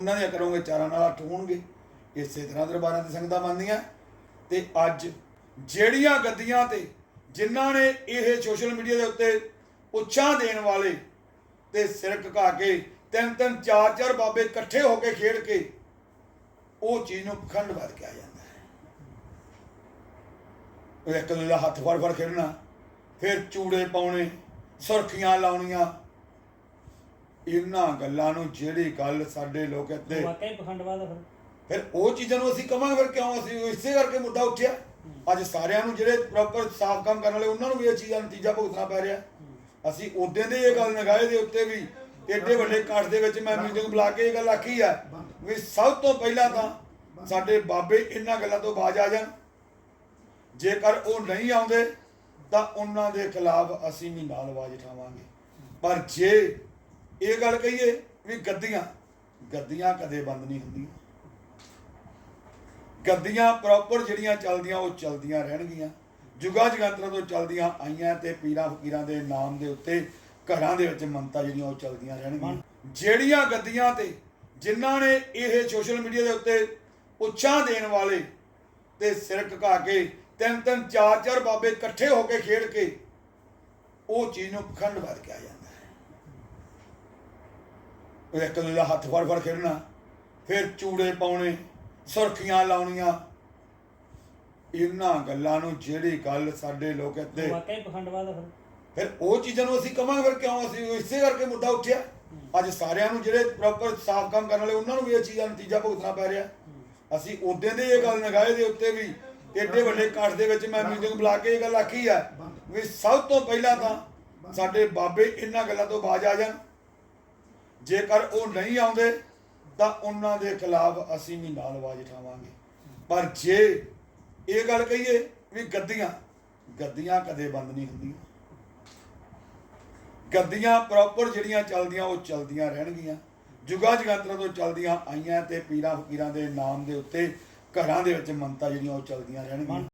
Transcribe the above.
ਉਹਨਾਂ ਦੀਆਂ ਕਰੋਗੇ ਚਾਰਾਂ ਨਾਲ ਅੱਠ ਹੋਣਗੇ। ਇਸੇ ਤਰ੍ਹਾਂ ਦਰਬਾਰਾਂ ਤੇ ਸੰਗਤਾਂ ਮੰਨਦੀਆਂ ਤੇ ਅੱਜ ਜਿਹੜੀਆਂ ਗੱਦੀਆਂ ਤੇ ਜਿਨ੍ਹਾਂ ਨੇ ਇਹ ਸੋਸ਼ਲ ਮੀਡੀਆ ਦੇ ਉੱਤੇ ਉੱਚਾ ਦੇਣ ਵਾਲੇ ਤੇ ਸਿਰ ਝੁਕਾ ਕੇ ਤਿੰਨ ਤਿੰਨ, ਚਾਰ ਚਾਰ ਬਾਬੇ ਇਕੱਠੇ ਹੋ ਕੇ ਖੇਡ ਕੇ, ਉਹ ਚੀਜ਼ ਨੂੰ ਪਖੰਡਵਾਦ ਕਿਹਾ ਜਾਂਦਾ ਹੈ। ਉਹ ਇੱਕ ਦੂਜੇ ਦਾ ਹੱਥ ਫੜ ਫੜ ਖੇਡਣਾ, ਫਿਰ ਚੂੜੇ ਪਾਉਣੇ, ਸੁਰਖੀਆਂ ਲਾਉਣੀਆਂ ਇਹਨਾਂ ਗੱਲਾਂ ਨੂੰ ਜਿਹੜੀ ਗੱਲ ਸਾਡੇ ਲੋਕ ਇੱਥੇ ਵਾਕਈ ਪਖੰਡਵਾਦ ਆ ਫਿਰ। ਫਿਰ ਉਹ ਚੀਜ਼ਾਂ ਨੂੰ ਅਸੀਂ ਕਵਾਂਗੇ ਫਿਰ ਕਿਉਂ ਅਸੀਂ ਇਸੇ ਕਰਕੇ ਮੁੱਦਾ ਉੱਠਿਆ? ਅੱਜ ਸਾਰਿਆਂ ਨੂੰ ਜਿਹੜੇ ਪ੍ਰੋਪਰ ਸਾਫ਼ ਕੰਮ ਕਰਨ ਵਾਲੇ ਉਹਨਾਂ ਨੂੰ ਵੀ ਇਹ ਚੀਜ਼ਾਂ ਨਤੀਜਾ ਭੁਗਤਣਾ ਪੈ ਰਿਹਾ। ਅਸੀਂ ਉਦੋਂ ਦੇ ਇਹ ਗੱਲ ਨਗਾਏ ਦੇ ਉੱਤੇ ਵੀ ਏਡੇ ਵੱਡੇ ਇਕੱਠ ਦੇ ਵਿੱਚ ਮੈਂ ਮੀਟਿੰਗ ਬੁਲਾ ਕੇ ਇਹ ਗੱਲ ਆਖੀ ਆ ਵੀ ਸਭ ਤੋਂ ਪਹਿਲਾਂ ਤਾਂ ਸਾਡੇ ਬਾਬੇ ਇਹਨਾਂ ਗੱਲਾਂ ਤੋਂ ਬਾਜ ਆ ਜਾਣ। ਜੇਕਰ ਉਹ ਨਹੀਂ ਆਉਂਦੇ ਤਾਂ ਉਹਨਾਂ ਦੇ ਖਿਲਾਫ ਅਸੀਂ ਵੀ ਨਾਲ ਆਵਾਜ਼ ਉਠਾਵਾਂਗੇ। ਪਰ ਜੇ ਇਹ ਗੱਲ ਕਹੀਏ ਵੀ ਗੱਦੀਆਂ ਗੱਦੀਆਂ ਕਦੇ ਬੰਦ ਨਹੀਂ ਹੁੰਦੀਆਂ। ਗੱਦੀਆਂ ਪ੍ਰੋਪਰ ਜਿਹੜੀਆਂ ਚੱਲਦੀਆਂ, ਉਹ ਚੱਲਦੀਆਂ ਰਹਿਣਗੀਆਂ। ਜੁਗਾ ਜਗੰਤਰਾਂ ਤੋਂ ਚੱਲਦੀਆਂ ਆਈਆਂ ਤੇ ਪੀਰਾਂ ਫਕੀਰਾਂ ਦੇ ਨਾਮ ਦੇ ਉੱਤੇ ਘਰਾਂ ਦੇ ਵਿੱਚ ਮੰਨਤਾ ਜਿਹੜੀਆਂ, ਉਹ ਚੱਲਦੀਆਂ ਰਹਿਣਗੀਆਂ। ਜਿਹੜੀਆਂ ਗੱਦੀਆਂ ਤੇ ਜਿਨ੍ਹਾਂ ਨੇ ਇਹ ਸੋਸ਼ਲ ਮੀਡੀਆ ਦੇ ਉੱਤੇ ਉੱਚਾ ਦੇਣ ਵਾਲੇ ਤੇ ਸਿਰ ਝੁਕਾ ਕੇ ਤਿੰਨ ਤਿੰਨ ਚਾਰ ਚਾਰ ਬਾਬੇ ਇਕੱਠੇ ਹੋ ਕੇ ਖੇਡ ਕੇ, ਉਹ ਚੀਜ਼ ਨੂੰ ਪਖੰਡਵਾਦ ਕਿਹਾ ਜਾਂਦਾ ਹੈ। ਇੱਕ ਦੂਜੇ ਦਾ ਹੱਥ ਫੜ ਫੜ ਖੇਡਣਾ ਫਿਰ ਚੂੜੇ ਪਾਉਣੇ ਸੁਰਖੀਆਂ ਲਾਉਣੀਆਂ। ਇਹਨਾਂ ਗੱਲਾਂ ਨੂੰ ਜਿਹੜੀ ਗੱਲ ਸਾਡੇ ਲੋਕ ਇੱਥੇ ਵਾਕਈ ਪਖੰਡਵਾਦ ਆ ਫਿਰ। ਉਹ ਚੀਜ਼ਾਂ ਨੂੰ ਅਸੀਂ ਕਵਾਂਗੇ ਫਿਰ ਕਿਉਂ ਅਸੀਂ ਇਸੇ ਕਰਕੇ ਮੁੱਦਾ ਉੱਠਿਆ? ਅੱਜ ਸਾਰਿਆਂ ਨੂੰ ਜਿਹੜੇ ਪ੍ਰੋਪਰ ਸਾਫ਼ ਕੰਮ ਕਰਨ ਵਾਲੇ ਉਹਨਾਂ ਨੂੰ ਵੀ ਇਹ ਚੀਜ਼ਾਂ ਦਾ ਨਤੀਜਾ ਭੁਗਤਣਾ ਪੈ ਰਿਹਾ। ਅਸੀਂ ਉਦੋਂ ਦੇ ਇਹ ਗੱਲ ਨਗਾਏ ਦੇ ਉੱਤੇ ਵੀ ਏਡੇ ਵੱਡੇ ਇਕੱਠ ਦੇ ਵਿੱਚ ਮੈਂ ਮੀਟਿੰਗ ਬੁਲਾ ਕੇ ਇਹ ਗੱਲ ਆਖੀ ਆ ਵੀ ਸਭ ਤੋਂ ਪਹਿਲਾਂ ਤਾਂ ਸਾਡੇ ਬਾਬੇ ਇਹਨਾਂ ਗੱਲਾਂ ਤੋਂ ਬਾਜ ਆ ਜਾਣ। ਜੇਕਰ ਉਹ ਨਹੀਂ ਆਉਂਦੇ, ਤਾਂ ਉਹਨਾਂ ਦੇ ਖਿਲਾਫ ਅਸੀਂ ਵੀ ਨਾਲ ਆਵਾਜ਼ ਉਠਾਵਾਂਗੇ। ਪਰ ਜੇ ਇਹ ਗੱਲ ਕਹੀਏ ਵੀ ਗੱਦੀਆਂ ਗੱਦੀਆਂ ਕਦੇ ਬੰਦ ਨਹੀਂ ਹੁੰਦੀਆਂ। ਗੱਦੀਆਂ ਪ੍ਰੋਪਰ ਜਿਹੜੀਆਂ ਚੱਲਦੀਆਂ, ਉਹ ਚੱਲਦੀਆਂ ਰਹਿਣਗੀਆਂ। ਜੁਗਾ ਜਗੰਤਰਾਂ ਤੋਂ ਚੱਲਦੀਆਂ ਆਈਆਂ ਤੇ ਪੀਰਾਂ ਫਕੀਰਾਂ ਦੇ ਨਾਮ ਦੇ ਉੱਤੇ ਘਰਾਂ ਦੇ ਵਿੱਚ ਮੰਨਤਾ ਜਿਹੜੀਆਂ, ਉਹ ਚੱਲਦੀਆਂ ਰਹਿਣਗੀਆਂ।